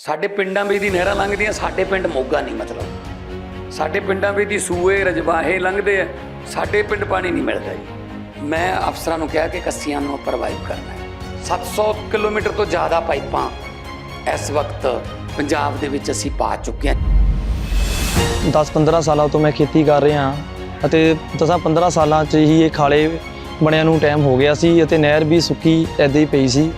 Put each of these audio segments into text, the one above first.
ਸਾਡੇ ਪਿੰਡਾਂ ਵਿੱਚ ਦੀ ਨਹਿਰਾਂ ਲੰਘਦੀਆਂ, ਸਾਡੇ ਪਿੰਡ ਮੋਗਾ ਨਹੀਂ, ਮਤਲਬ। ਸਾਡੇ ਪਿੰਡਾਂ ਵਿੱਚ ਦੀ ਸੂਏ, ਰਜਵਾਹੇ ਲੰਘਦੇ ਆ, ਸਾਡੇ ਪਿੰਡ ਪਾਣੀ ਨਹੀਂ ਮਿਲਦਾ ਜੀ। ਮੈਂ ਅਫਸਰਾਂ ਨੂੰ ਕਿਹਾ ਕਿ ਕੱਸੀਆਂ ਨੂੰ ਪ੍ਰਵਾਈਵ ਕਰਨਾ ਹੈ। 700 ਕਿਲੋਮੀਟਰ ਤੋਂ ਜ਼ਿਆਦਾ ਪਾਈਪਾਂ ਇਸ ਵਕਤ ਪੰਜਾਬ ਦੇ ਵਿੱਚ ਅਸੀਂ ਪਾ ਚੁੱਕੇ ਹਾਂ 10-15 ਸਾਲਾਂ ਤੋਂ ਮੈਂ ਖੇਤੀ ਕਰ ਰਿਹਾ ਅਤੇ 10-15 ਸਾਲਾਂ 'ਚ ਹੀ ਇਹ ਖਾਲੇ ਬਣਿਆ ਨੂੰ ਟਾਈਮ ਹੋ ਗਿਆ ਸੀ ਅਤੇ ਨਹਿਰ ਵੀ ਸੁੱਕੀ ਐਦਾਂ ਹੀ ਪਈ ਸੀ।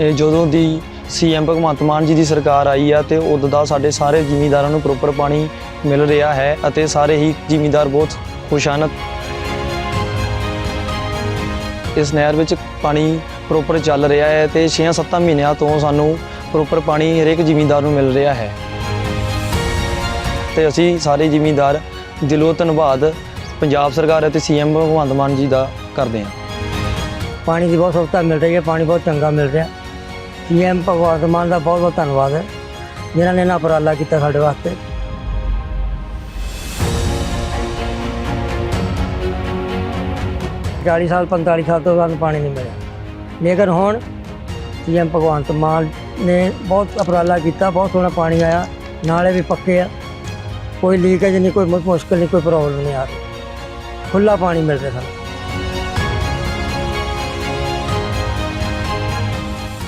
ਜਦੋਂ ਦੀ ਸੀਐਮ ਭਗਵੰਤ ਮਾਨ ਜੀ ਦੀ ਸਰਕਾਰ ਆਈ ਆ ਤੇ ਉਦੋਂ ਦਾ ਸਾਡੇ ਸਾਰੇ ਜ਼ਿਮੀਂਦਾਰਾਂ ਨੂੰ ਪ੍ਰੋਪਰ ਪਾਣੀ ਮਿਲ ਰਿਹਾ ਹੈ ਅਤੇ ਸਾਰੇ ਹੀ ਜ਼ਿਮੀਂਦਾਰ ਬਹੁਤ ਖੁਸ਼ ਹਨ। ਇਸ ਨਹਿਰ ਵਿੱਚ ਪਾਣੀ ਪ੍ਰੋਪਰ ਚੱਲ ਰਿਹਾ ਹੈ ਤੇ 6-7 ਮਹੀਨਿਆਂ ਤੋਂ ਸਾਨੂੰ ਪ੍ਰੋਪਰ ਪਾਣੀ ਹਰੇਕ ਜ਼ਿਮੀਂਦਾਰ ਨੂੰ ਮਿਲ ਰਿਹਾ ਹੈ। ਤੇ ਅਸੀਂ ਸਾਰੇ ਜ਼ਿਮੀਂਦਾਰ ਦਿਲੋਂ ਧੰਨਵਾਦ ਪੰਜਾਬ ਸਰਕਾਰ ਅਤੇ ਸੀਐਮ ਭਗਵੰਤ ਮਾਨ ਜੀ ਦਾ ਕਰਦੇ ਹਾਂ। ਪਾਣੀ ਦੀ ਬਹੁਤ ਸੁਵਿਧਾ ਮਿਲ ਰਹੀ ਹੈ, ਪਾਣੀ ਬਹੁਤ ਚੰਗਾ ਮਿਲ ਰਿਹਾ। ਪੀਐਮ ਭਗਵੰਤ ਮਾਨ ਦਾ ਬਹੁਤ ਬਹੁਤ ਧੰਨਵਾਦ ਹੈ। ਜਿਨ੍ਹਾਂ ਨੇ ਨਾ ਉਪਰਾਲਾ ਕੀਤਾ ਸਾਡੇ ਵਾਸਤੇ। ਚਾਲੀ ਸਾਲ 45 ਸਾਲ ਤੋਂ ਸਾਨੂੰ ਪਾਣੀ ਨਹੀਂ ਮਿਲਿਆ। ਲੇਕਿਨ ਹੁਣ ਪੀਐਮ ਭਗਵੰਤ ਮਾਨ ਨੇ ਬਹੁਤ ਉਪਰਾਲਾ ਕੀਤਾ, ਬਹੁਤ ਸੋਹਣਾ ਪਾਣੀ ਆਇਆ। ਨਾਲੇ ਵੀ ਪੱਕੇ ਆ। ਕੋਈ ਲੀਕੇਜ ਨਹੀਂ, ਕੋਈ ਮੁ- ਮੁਸ਼ਕਲ ਨਹੀਂ, ਕੋਈ ਪ੍ਰੋਬਲਮ ਨਹੀਂ ਆ ਰਹੀ। ਖੁੱਲਾ ਪਾਣੀ ਮਿਲ ਰਿਹਾ ਸਾਨੂੰ।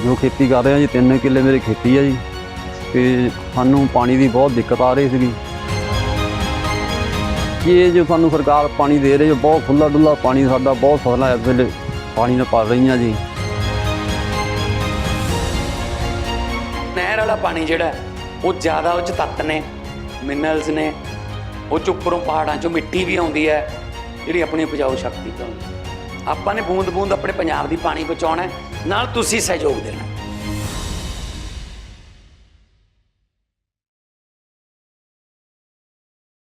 ਜੋ ਖੇਤੀ ਕਰ ਰਹੇ ਹਾਂ ਜੀ ਤਿੰਨ ਕਿੱਲੇ ਮੇਰੀ ਖੇਤੀ ਹੈ ਜੀ। ਤੇ ਸਾਨੂੰ ਪਾਣੀ ਦੀ ਬਹੁਤ ਦਿੱਕਤ ਆ ਰਹੀ ਸੀਗੀ। ਇਹ ਜੋ ਸਾਨੂੰ ਸਰਕਾਰ ਪਾਣੀ ਦੇ ਰਹੀ ਹੈ ਬਹੁਤ ਖੁੱਲਾ ਡੁੱਲਾ ਪਾਣੀ ਸਾਡਾ ਬਹੁਤ ਫਸਲਾਂ ਇਸ ਵੇਲੇ ਪਾਣੀ ਨਾਲ ਭਰ ਰਹੀਆਂ ਜੀ। ਨਹਿਰ ਵਾਲਾ ਪਾਣੀ ਜਿਹੜਾ ਉਹ ਜ਼ਿਆਦਾ ਉਹ ਚ ਤੱਤ ਨੇ ਮਿਨਰਲਸ ਨੇ। ਉਹ ਚ ਉੱਪਰੋਂ ਪਹਾੜਾਂ ਚੋਂ ਮਿੱਟੀ ਵੀ ਆਉਂਦੀ ਹੈ ਜਿਹੜੀ ਆਪਣੀ ਉਪਜਾਊ ਸ਼ਕਤੀ ਤੋਂ। ਆਪਾਂ ਨੇ ਬੂੰਦ ਬੂੰਦ ਆਪਣੇ ਪੰਜਾਬ ਦੀ ਪਾਣੀ ਬਚਾਉਣਾ ਹੈ, ਨਾਲ ਤੁਸੀਂ ਸਹਿਯੋਗ ਦੇਣਾ।